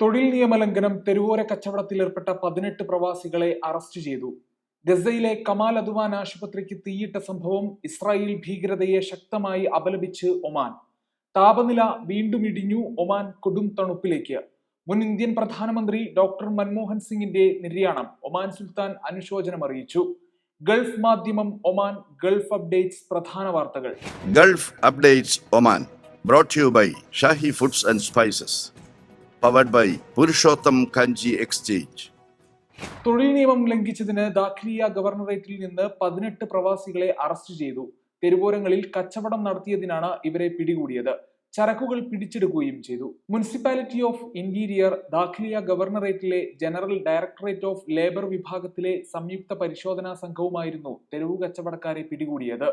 തൊഴിൽ നിയമലംഘനം തെരുവോര കച്ചവടത്തിൽ ഏർപ്പെട്ട പതിനെട്ട് പ്രവാസികളെ അറസ്റ്റ് ചെയ്തു. ഗസയിലെ കമാൽ അദ്വാൻ ആശുപത്രിക്ക് തീയിട്ട സംഭവം ഇസ്രായേൽ ഭീകരതയെ ശക്തമായി അപലപിച്ച് ഒമാൻ. താപനില വീണ്ടും ഇടിഞ്ഞു ഒമാൻ കൊടും തണുപ്പിലേക്ക്. മുൻ ഇന്ത്യൻ പ്രധാനമന്ത്രി ഡോക്ടർ മൻമോഹൻ സിംഗിന്റെ നിര്യാണം ഒമാൻ സുൽത്താൻ അനുശോചനം അറിയിച്ചു. ഗൾഫ് മാധ്യമം ഒമാൻ ഗൾഫ് അപ്ഡേറ്റ്സ് പ്രധാന വാർത്തകൾ. Gulf updates Oman brought you by Shahi foods and and Spices, by Purushottam Kanji exchange. തൊഴിൽ നിയമം ലംഘിച്ചതിന് ദാഖ്ലിയ ഗവർണറേറ്റിൽ നിന്ന് പതിനെട്ട് പ്രവാസികളെ അറസ്റ്റ് ചെയ്തു. തെരുവോരങ്ങളിൽ കച്ചവടം നടത്തിയതിനാണ് ഇവരെ പിടികൂടിയത്. ചരക്കുകൾ പിടിച്ചെടുക്കുകയും ചെയ്തു. മുനിസിപ്പാലിറ്റി ഓഫ് ഇന്റീരിയർ ദാഖ്ലിയ ഗവർണറേറ്റിലെ ജനറൽ ഡയറക്ടറേറ്റ് ഓഫ് ലേബർ വിഭാഗത്തിലെ സംയുക്ത പരിശോധനാ സംഘവുമായിരുന്നു തെരുവു കച്ചവടക്കാരെ പിടികൂടിയത്.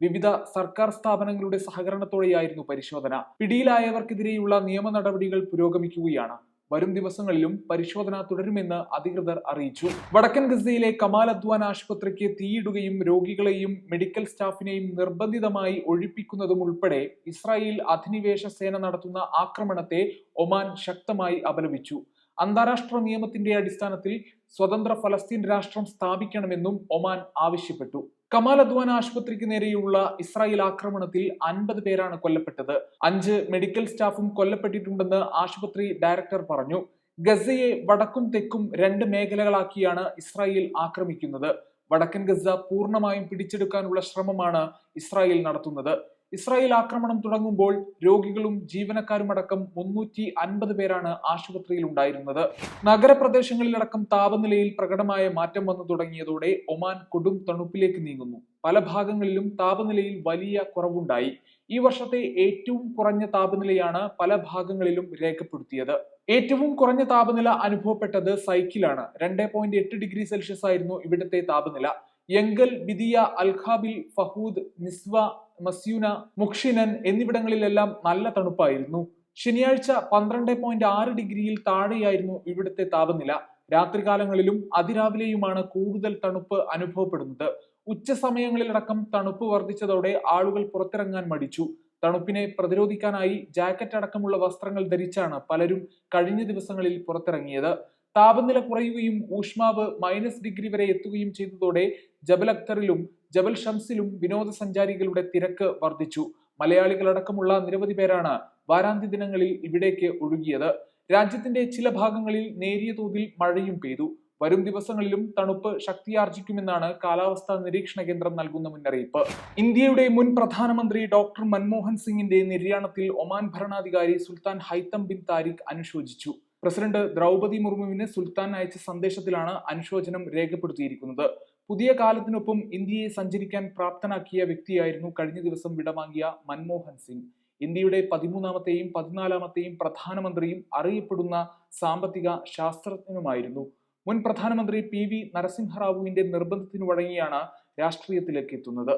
വിവിധ സർക്കാർ സ്ഥാപനങ്ങളുടെ സഹകരണത്തോടെയായിരുന്നു പരിശോധന. പിടിയിലായവർക്കെതിരെയുള്ള നിയമ നടപടികൾ പുരോഗമിക്കുകയാണ്. വരും ദിവസങ്ങളിലും പരിശോധന തുടരുമെന്ന് അധികൃതർ അറിയിച്ചു. വടക്കൻ ഗസയിലെ കമാൽ അദ്വാൻ ആശുപത്രിക്ക് തീയിടുകയും രോഗികളെയും മെഡിക്കൽ സ്റ്റാഫിനെയും നിർബന്ധിതമായി ഒഴിപ്പിക്കുന്നതും ഉൾപ്പെടെ ഇസ്രായേൽ അധിനിവേശ സേന നടത്തുന്ന ആക്രമണത്തെ ഒമാൻ ശക്തമായി അപലപിച്ചു. അന്താരാഷ്ട്ര നിയമത്തിന്റെ അടിസ്ഥാനത്തിൽ സ്വതന്ത്ര ഫലസ്തീൻ രാഷ്ട്രം സ്ഥാപിക്കണമെന്നും ഒമാൻ ആവശ്യപ്പെട്ടു. കമാൽ അദ്വാൻ ആശുപത്രിക്ക് നേരെയുള്ള ഇസ്രായേൽ ആക്രമണത്തിൽ അൻപത് പേരാണ് കൊല്ലപ്പെട്ടത്. അഞ്ച് മെഡിക്കൽ സ്റ്റാഫും കൊല്ലപ്പെട്ടിട്ടുണ്ടെന്ന് ആശുപത്രി ഡയറക്ടർ പറഞ്ഞു. ഗസയെ വടക്കും തെക്കും രണ്ട് മേഖലകളാക്കിയാണ് ഇസ്രായേൽ ആക്രമിക്കുന്നത്. വടക്കൻ ഗസ പൂർണമായും പിടിച്ചെടുക്കാനുള്ള ശ്രമമാണ് ഇസ്രായേൽ നടത്തുന്നത്. ഇസ്രായേൽ ആക്രമണം തുടങ്ങുമ്പോൾ രോഗികളും ജീവനക്കാരുമടക്കം മുന്നൂറ്റി അൻപത് പേരാണ് ആശുപത്രിയിൽ ഉണ്ടായിരുന്നത്. നഗരപ്രദേശങ്ങളിലടക്കം താപനിലയിൽ പ്രകടമായ മാറ്റം വന്നു തുടങ്ങിയതോടെ ഒമാൻ കൊടും തണുപ്പിലേക്ക് നീങ്ങുന്നു. പല ഭാഗങ്ങളിലും താപനിലയിൽ വലിയ കുറവുണ്ടായി. ഈ വർഷത്തെ ഏറ്റവും കുറഞ്ഞ താപനിലയാണ് പല ഭാഗങ്ങളിലും രേഖപ്പെടുത്തിയത്. ഏറ്റവും കുറഞ്ഞ താപനില അനുഭവപ്പെട്ടത് സൈക്കിളാണ്. രണ്ട് പോയിന്റ് എട്ട് ഡിഗ്രി സെൽഷ്യസ് ആയിരുന്നു ഇവിടുത്തെ താപനില. യങ്കൽ ബിദിയ അൽഖാബിൽ ഫഹൂദ് നിസ്വ മസ്യൂന മുക്ഷിനൻ എന്നിവിടങ്ങളിലെല്ലാം നല്ല തണുപ്പായിരുന്നു. ശനിയാഴ്ച പന്ത്രണ്ട് പോയിന്റ് ആറ് ഡിഗ്രിയിൽ താഴെയായിരുന്നു ഇവിടുത്തെ താപനില. രാത്രികാലങ്ങളിലും അതിരാവിലെയുമാണ് കൂടുതൽ തണുപ്പ് അനുഭവപ്പെടുന്നത്. ഉച്ച സമയങ്ങളിലടക്കം തണുപ്പ് വർദ്ധിച്ചതോടെ ആളുകൾ പുറത്തിറങ്ങാൻ മടിച്ചു. തണുപ്പിനെ പ്രതിരോധിക്കാനായി ജാക്കറ്റ് അടക്കമുള്ള വസ്ത്രങ്ങൾ ധരിച്ചാണ് പലരും കഴിഞ്ഞ ദിവസങ്ങളിൽ പുറത്തിറങ്ങിയത്. താപനില കുറയുകയും ഊഷ്മാവ് മൈനസ് ഡിഗ്രി വരെ എത്തുകയും ചെയ്തതോടെ ജബൽ അക്തറിലും ജബൽ ഷംസിലും വിനോദസഞ്ചാരികളുടെ തിരക്ക് വർദ്ധിച്ചു. മലയാളികളടക്കമുള്ള നിരവധി പേരാണ് വാരാന്ത്യ ദിനങ്ങളിൽ ഇവിടേക്ക് ഒഴുകിയത്. രാജ്യത്തിന്റെ ചില ഭാഗങ്ങളിൽ നേരിയ തോതിൽ മഴയും പെയ്തു. വരും ദിവസങ്ങളിലും തണുപ്പ് ശക്തിയാർജിക്കുമെന്നാണ് കാലാവസ്ഥാ നിരീക്ഷണ കേന്ദ്രം നൽകുന്ന മുന്നറിയിപ്പ്. ഇന്ത്യയുടെ മുൻ പ്രധാനമന്ത്രി ഡോക്ടർ മൻമോഹൻ സിംഗിന്റെ നിര്യാണത്തിൽ ഒമാൻ ഭരണാധികാരി സുൽത്താൻ ഹൈത്തം ബിൻ താരിഖ് അനുശോചിച്ചു. പ്രസിഡന്റ് ദ്രൗപതി മുർമുവിന് സുൽത്താൻ അയച്ച സന്ദേശത്തിലാണ് അനുശോചനം രേഖപ്പെടുത്തിയിരിക്കുന്നത്. പുതിയ കാലത്തിനൊപ്പം ഇന്ത്യയെ സഞ്ചരിക്കാൻ പ്രാപ്തനാക്കിയ വ്യക്തിയായിരുന്നു കഴിഞ്ഞ ദിവസം വിടവാങ്ങിയ മൻമോഹൻ സിംഗ്. ഇന്ത്യയുടെ പതിമൂന്നാമത്തെയും പതിനാലാമത്തെയും പ്രധാനമന്ത്രിയും അറിയപ്പെടുന്ന സാമ്പത്തിക ശാസ്ത്രജ്ഞനുമായിരുന്നു. മുൻ പ്രധാനമന്ത്രി പി വി നരസിംഹറാവുവിന്റെ നിർബന്ധത്തിനു വഴങ്ങിയാണ് രാഷ്ട്രീയത്തിലേക്ക് എത്തുന്നത്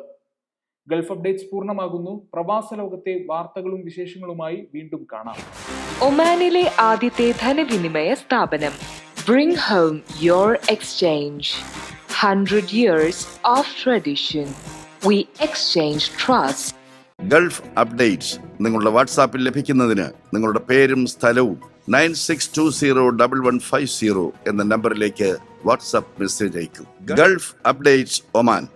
ഗൾഫ് അപ്ഡേറ്റ്സ് പൂർണമാകുന്നു. പ്രവാസ ലോകത്തെ വാർത്തകളും വിശേഷങ്ങളുമായി വീണ്ടും കാണാം. ഒമാനിലെ ആദ്യത്തെ ധനവിനിമയ സ്ഥാപനം. Bring home your exchange hundred years of tradition we exchange trust Gulf updates നിങ്ങളുടെ വാട്സാപ്പിൽ ലഭിക്കുന്നതിന് നിങ്ങളുടെ പേരും സ്ഥലവും nine six two zero double one five zero എന്ന നമ്പറിലേക്ക് വാട്സാപ്പ് മെസ്സേജ് അയക്കും. Gulf updates Oman.